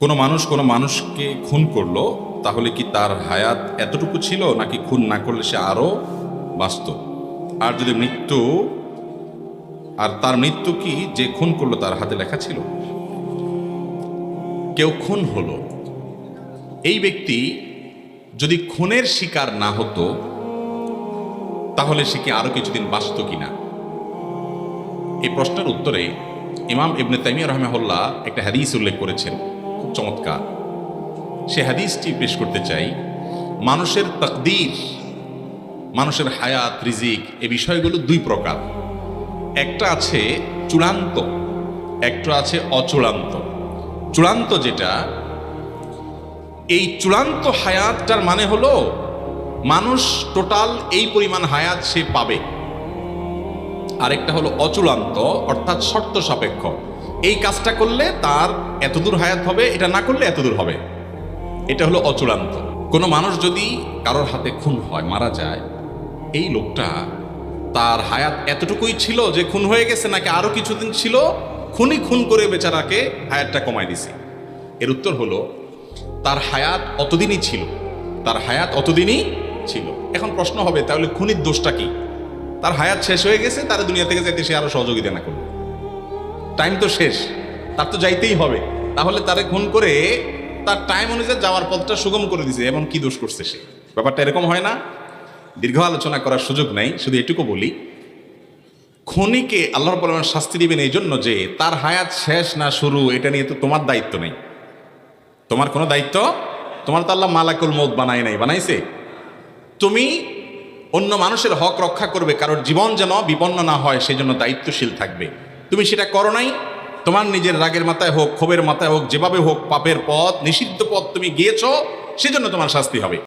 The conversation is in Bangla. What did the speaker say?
কোনো মানুষ কোনো মানুষকে খুন করল, তাহলে কি তার হায়াত এতটুকু ছিল নাকি খুন না করলে সে আরও বাঁচত? আর যদি মৃত্যু, আর তার মৃত্যু কি যে খুন করল তার হাতে লেখা ছিল? কেউ খুন হলো। এই ব্যক্তি যদি খুনের শিকার না হতো, তাহলে সে কি আরও কিছুদিন বাঁচত কিনা? এই প্রশ্নের উত্তরে ইমাম ইবনে তাইমিয়া রহমাহুল্লাহ একটা হাদিস উল্লেখ করেছেন। খুব চমৎকার। সে হাদিসটি পেশ করতে চাই, মানুষের তকদির, মানুষের হায়াত, রিজিক, এ বিষয়গুলো দুই প্রকার। একটা আছে চূড়ান্ত, একটা আছে অচূড়ান্ত। চূড়ান্ত যেটা, এই চূড়ান্ত হায়াতটার মানে হলো, মানুষ টোটাল এই পরিমাণ হায়াত সে পাবে। আরেকটা হলো অচূড়ান্ত, অর্থাৎ শর্ত সাপেক্ষ। এই কাজটা করলে তার এতদূর হায়াত হবে, এটা না করলে এতদূর হবে। এটা হলো অচূড়ান্ত। কোনো মানুষ যদি কারোর হাতে খুন হয়, মারা যায়, এই লোকটা তার হায়াত এতটুকুই ছিল যে খুন হয়ে গেছে, নাকি আরও কিছুদিন ছিল খুনই খুন করে বেচারাকে হায়াতটা কমায় দিছে। এর উত্তর হলো, তার হায়াত অতদিনই ছিল। তার হায়াত অতদিনই ছিল। এখন প্রশ্ন হবে, তাহলে খুনির দোষটা কি? তার হায়াত শেষ হয়ে গেছে, তারা দুনিয়া থেকে যাইতে সে আরও সহযোগিতা না করবে টাইম তো শেষ। তার তো যাইতেই হবে। তাহলে তারে খুন করে তার টাইম অনুযায়ী যাওয়ার পথটা সুগম করে দিছে, এমন কি দোষ করছে সে? ব্যাপারটা এরকম হয় না। দীর্ঘ আলোচনা করার সুযোগ নাই, শুধু এটুকু বলি। খনিকে আল্লাহর পরিমাণ শাস্তি দিবেন এই জন্য যে তার হায়াত শেষ না শুরু, এটা নিয়ে তো তোমার দায়িত্ব নেই। তোমার কোনো দায়িত্ব? তোমার তো আল্লাহ মালাকুল মৌত বানায় নাই, বানাইছে। তুমি অন্য মানুষের হক রক্ষা করবে, কারোর জীবন যেন বিপন্ন না হয় সেই জন্য দায়িত্বশীল থাকবে। তুমি সেটা করো নাই। তোমার নিজের রাগের মাথায় হোক, ক্ষোভের মাথায় হোক, যেভাবে হোক পাপের পথ, নিষিদ্ধ পথ তুমি গিয়েছ, সেজন্য তোমার শাস্তি হবে।